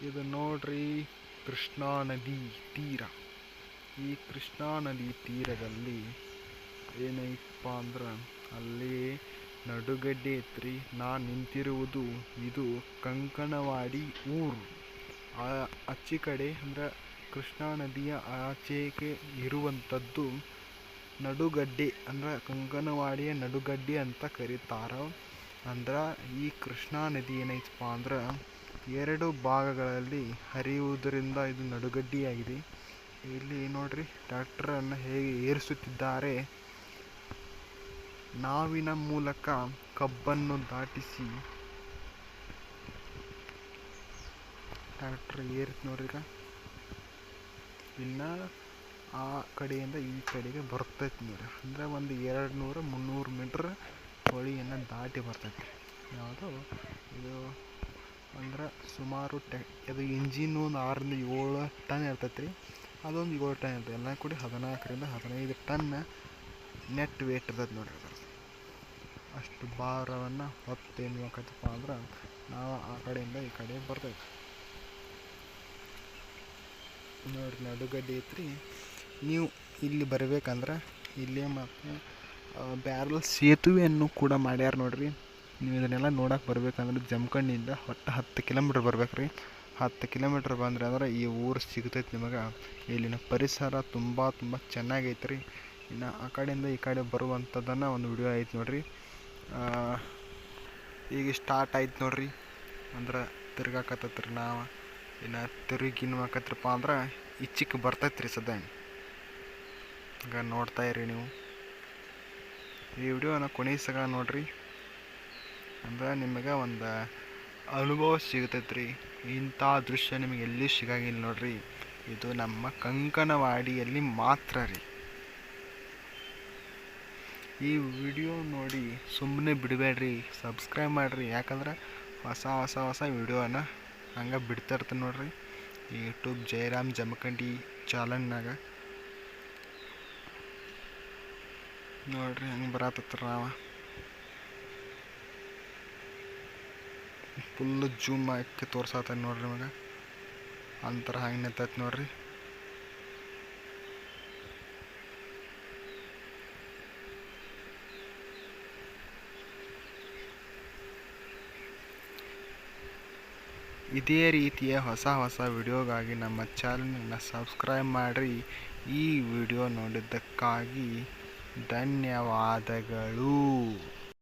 ಇದು ನೋಡ್ರಿ ಕೃಷ್ಣಾ ನದಿ ತೀರ. ಈ ಕೃಷ್ಣಾ ನದಿ ತೀರದಲ್ಲಿ ಏನೈತಪ್ಪ ಅಂದ್ರೆ ಅಲ್ಲಿ ನಡುಗಡ್ಡೆ ಐತ್ರಿ. ನಾ ನಿಂತಿರುವುದು ಇದು ಕಂಕಣವಾಡಿ ಊರು. ಆಚೆ ಕಡೆ ಅಂದ್ರೆ ಕೃಷ್ಣಾ ನದಿಯ ಆಚೆಗೆ ಇರುವಂಥದ್ದು ನಡುಗಡ್ಡೆ ಅಂದ್ರೆ ಕಂಕನವಾಡಿಯ ನಡುಗಡ್ಡೆ ಅಂತ ಕರೀತಾರ. ಅಂದ್ರೆ ಈ ಕೃಷ್ಣಾ ನದಿ ಏನೈತಪ್ಪ ಅಂದ್ರೆ ಎರಡು ಭಾಗಗಳಲ್ಲಿ ಹರಿಯುವುದರಿಂದ ಇದು ನಡುಗಡ್ಡೆಯಾಗಿದೆ. ಇಲ್ಲಿ ನೋಡ್ರಿ ಟ್ರ್ಯಾಕ್ಟರನ್ನು ಹೇಗೆ ಏರಿಸುತ್ತಿದ್ದಾರೆ. ನಾವಿನ ಮೂಲಕ ಕಬ್ಬನ್ನು ದಾಟಿಸಿ. ಟ್ರ್ಯಾಕ್ಟರ್ ಏರಿತು ನೋಡ್ರಿ ಈಗ ಇನ್ನು ಆ ಕಡೆಯಿಂದ ಈ ಕಡೆಗೆ ಬರ್ತೈತೆ ನೋಡ್ರಿ. ಅಂದರೆ ಒಂದು ಎರಡು ನೂರು ಮುನ್ನೂರು ಮೀಟ್ರ್ ಹೊಳಿಯನ್ನು ದಾಟಿ ಬರ್ತೈತೆ ಯಾವುದು ಇದು ಅಂದ್ರೆ ಸುಮಾರು ಟೆ, ಅದು ಇಂಜಿನ್ನು ಒಂದು ಆರರಿಂದ ಏಳು ಟನ್ ಇರ್ತೈತೆ ರೀ ಅದೊಂದು ಏಳು ಟನ್ ಇರ್ತದೆ ಎಲ್ಲ ಕೂಡಿ ಹದಿನಾಲ್ಕರಿಂದ ಹದಿನೈದು ಟನ್ ನೆಟ್ ವೇಟ್ ಇರ್ತೈತೆ ನೋಡ್ರಿ ಅದ್ರ ಅಷ್ಟು ಭಾರವನ್ನು ಹೊತ್ತು ಏನು ಅಂದ್ರೆ ನಾವು ಆ ಕಡೆಯಿಂದ ಈ ಕಡೆ ಬರ್ತೈತೆ. ನೋಡಿರಿ ನಡುಗಡ್ಡೆ ಐತ್ರಿ. ನೀವು ಇಲ್ಲಿ ಬರ್ಬೇಕಂದ್ರೆ ಇಲ್ಲೇ ಮತ್ತು ಬ್ಯಾರಲ್ ಸೇತುವೆಯನ್ನು ಕೂಡ ಮಾಡ್ಯಾರ ನೋಡ್ರಿ. ನೀವು ಇದನ್ನೆಲ್ಲ ನೋಡಕ್ಕೆ ಬರ್ಬೇಕಂದ್ರೆ ಜಮಖಂಡಿಯಿಂದ ಒಟ್ಟು ಹತ್ತು ಕಿಲೋಮೀಟ್ರ್ ಬರ್ಬೇಕು ರೀ ಹತ್ತು ಕಿಲೋಮೀಟ್ರ್ ಬಂದ್ರೆ ಅಂದ್ರೆ ಈ ಊರು ಸಿಗ್ತೈತೆ ನಿಮಗೆ. ಇಲ್ಲಿನ ಪರಿಸರ ತುಂಬ ತುಂಬ ಚೆನ್ನಾಗೈತೆ ರೀ ಇನ್ನು ಆ ಕಡೆಯಿಂದ ಈ ಕಡೆ ಬರುವಂಥದ್ದನ್ನು ಒಂದು ವಿಡಿಯೋ ಐತೆ ನೋಡಿರಿ. ಈಗ ಸ್ಟಾರ್ಟ್ ಆಯ್ತು ನೋಡಿರಿ. ಅಂದ್ರೆ ತಿರ್ಗಾಕತ್ತೈತ್ರಿ ನಾವು. ಇನ್ನು ತಿರುಗಿ ಏನ್ಮಾಕತ್ರಪ್ಪ ಅಂದ್ರೆ ಇಚ್ಚಿಕ್ ಬರ್ತೈತೆ ರೀ ಸದ್ಯ. ಈಗ ನೋಡ್ತಾ ಇರಿ ನೀವು. ಈ ವಿಡಿಯೋನ ಕೊನೆಸಗ ನೋಡ್ರಿ. ಅಂದ್ರೆ ನಿಮಗೆ ಒಂದು ಅನುಭವ ಸಿಗ್ತೈತೆ ರೀ ಇಂಥ ದೃಶ್ಯ ನಿಮಗೆ ಎಲ್ಲಿ ಸಿಗಂಗಿಲ್ಲ ನೋಡ್ರಿ. ಇದು ನಮ್ಮ ಕಂಕನವಾಡಿಯಲ್ಲಿ ಮಾತ್ರ ರೀ. ಈ ವಿಡಿಯೋ ನೋಡಿ ಸುಮ್ಮನೆ ಬಿಡಬೇಡ್ರಿ, ಸಬ್ಸ್ಕ್ರೈಬ್ ಮಾಡಿರಿ. ಯಾಕಂದ್ರೆ ಹೊಸ ಹೊಸ ಹೊಸ ವಿಡಿಯೋನ ಹಂಗೆ ಬಿಡ್ತಾ ಇರ್ತೀನಿ ನೋಡ್ರಿ. ಯೂಟ್ಯೂಬ್ ಜಯರಾಮ್ ಜಮಖಂಡಿ ಚಾಲನ್ನಾಗ ನೋಡ್ರಿ ಹಂಗೆ ಬರತ್ತತ್ರ ನಾವ ಫುಲ್ಲು ಜೂಮ್ ಹಾಕಿ ತೋರ್ಸತ್ತ ನೋಡ್ರಿ ನಿಮಗೆ ಅಂತರ ಹಂಗೆ ನಿಂತೈತೆ ನೋಡ್ರಿ. ಇದೇ ರೀತಿಯ ಹೊಸ ಹೊಸ ವಿಡಿಯೋಗಾಗಿ ನಮ್ಮ ಚಾನಲನ್ನು ಸಬ್ಸ್ಕ್ರೈಬ್ ಮಾಡಿರಿ. ಈ ವಿಡಿಯೋ ನೋಡಿದ್ದಕ್ಕಾಗಿ ಧನ್ಯವಾದಗಳು.